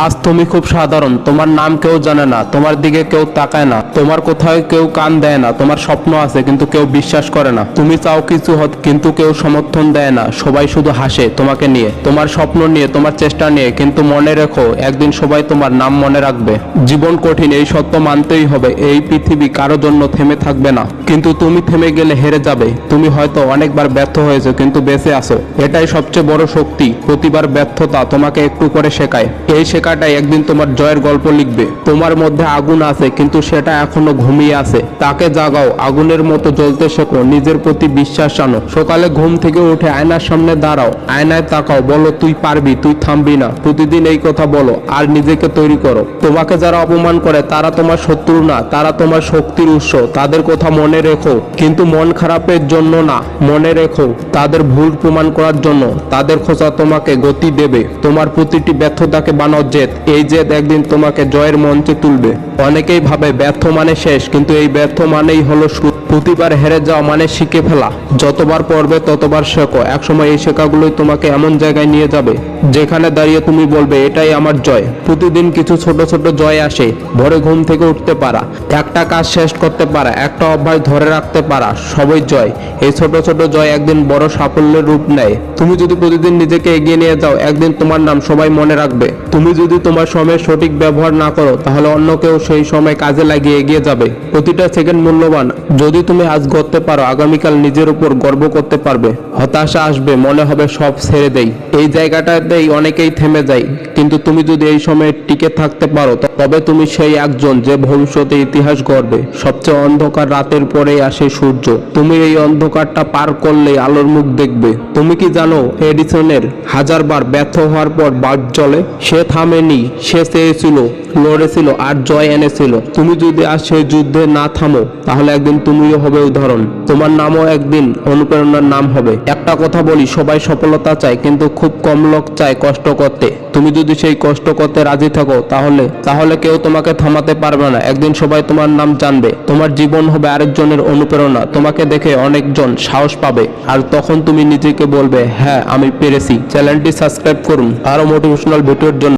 আজ তুমি খুব সাধারণ, তোমার নাম কেউ জানে না, তোমার দিকে কেউ তাকায় না, তোমার কোথাও কেউ কান দেয় না, তোমার স্বপ্ন আছে কিন্তু কেউ বিশ্বাস করে না। তুমি চাও কিছু হত কিন্তু কেউ সমর্থন দেয় না, সবাই শুধু হাসে তোমাকে নিয়ে। তোমার স্বপ্ন নিয়ে, তোমার চেষ্টা নিয়ে, কিন্তু মনে রেখো, একদিন সবাই তোমার নাম মনে রাখবে। জীবন কঠিন, এই সত্য মানতেই হবে, এই পৃথিবী কারও জন্য থেমে থাকবে না। কিন্তু তুমি থেমে গেলে হেরে যাবে। তুমি হয়তো অনেকবার ব্যর্থ হয়েছো, কিন্তু বেঁচে আছো। এটাই সবচেয়ে বড় শক্তি, প্রতিবার ব্যর্থতা তোমাকে একটু করে শেখায়। এই শেখাটাই একদিন তোমার জয়ের গল্প লিখবে। তোমার মধ্যে আগুন আছে, কিন্তু সেটা এখনও ঘুমিয়ে আছে। তাকে জাগাও, আগুনের মতো জ্বলতে শেখো, নিজের প্রতি বিশ্বাস আনো। সকালে ঘুম থেকে উঠে আয়নার সামনে দাঁড়াও। আয়নায় তাকাও, বলো, তুই পারবি, তুই থামবি না। প্রতিদিন এই কথা বলো, আর নিজেকে তৈরি করো। তোমাকে যারা অপমান করে, তারা তোমার শত্রু না, তারা তোমার শক্তির উৎস। তাদের কথা মনে রেখো, কিন্তু মন খারাপের জন্য না, মনে রেখো, তাদের ভুল প্রমাণ করার জন্য। তাদের খোঁজা তোমাকে গতি দেবে। তোমার প্রতিটি ব্যর্থতাকে বানাও জেদ এই জেদ একদিন তোমাকে জয়ের মঞ্চে তুলবে। অনেকেই ভাবে ব্যর্থ মানে শেষ, কিন্তু এই ব্যর্থ মানেই হলো প্রতিবার হেরে যাওয়া মানে শিখে ফেলা। যতবার পড়বে ততবার শেখো। একসময় এই শেখাগুলোই তোমাকে এমন জায়গায় নিয়ে যাবে, যেখানে দাঁড়িয়ে তুমি বলবে, এটাই আমার জয়। প্রতিদিন কিছু ছোট ছোট জয় আসে। ভোরে ঘুম থেকে উঠতে পারা। একটা কাজ শেষ করতে পারা, একটা অভ্যাস ধরে রাখতে পারা, সবই জয়। এই ছোট ছোট জয় একদিন বড় সাফল্যের রূপ নেয়। তুমি যদি প্রতিদিন নিজেকে এগিয়ে নিয়ে যাও, একদিন তোমার নাম সবাই মনে রাখবে। তুমি যদি তোমার সময়ের সঠিক ব্যবহার না করো, তাহলে অন্য কেউ সেই সময় কাজে লাগিয়ে এগিয়ে যাবে। প্রতিটা সেকেন্ড মূল্যবান। যদি তুমি আজ করতে পারো, আগামীকাল নিজের উপর গর্ব করতে পারবে। হতাশা আসবে, মনে হবে সব ছেড়ে দেই। এই জায়গাটাতেই অনেকেই থেমে যায়। কিন্তু তুমি যদি এই সময়ে টিকে থাকতে পারো, তবে তুমি সেই একজন যে ভবিষ্যতে ইতিহাস গড়বে। সবচেয়ে অন্ধকার রাতের পরেই আসে সূর্য। তুমি এই অন্ধকারটা পার করলেই আলোর মুখ দেখবে। তুমি কি জানো, এডিসনের হাজারবার ব্যর্থ হওয়ার পর বাল্ব জ্বলে? সে থামেনি, সে চেয়েছিল, লড়েছিল আর জয় এনেছিল। তুমি যদি আজ সেই যুদ্ধে না থামো, তাহলে একদিন তুমিও হবে উদাহরণ। তোমার নামও একদিন অনুপ্রেরণার নাম হবে। একটা কথা বলি, সবাই সফলতা চায়, কিন্তু খুব কম লোক চায় কষ্ট করতে। তুমি যদি সেই কষ্ট করতে রাজি থাকো, তাহলে তাহলে কেউ তোমাকে থামাতে পারবে না। একদিন সবাই তোমার নাম জানবে। তোমার জীবন হবে আরেকজনের অনুপ্রেরণা। তোমাকে দেখে অনেকজন সাহস পাবে। আর তখন তুমি নিজেকে বলবে হ্যাঁ আমি পেরেছি। চ্যানেলটি সাবস্ক্রাইব করুন। আরও মোটিভেশনাল ভিডিওর জন্য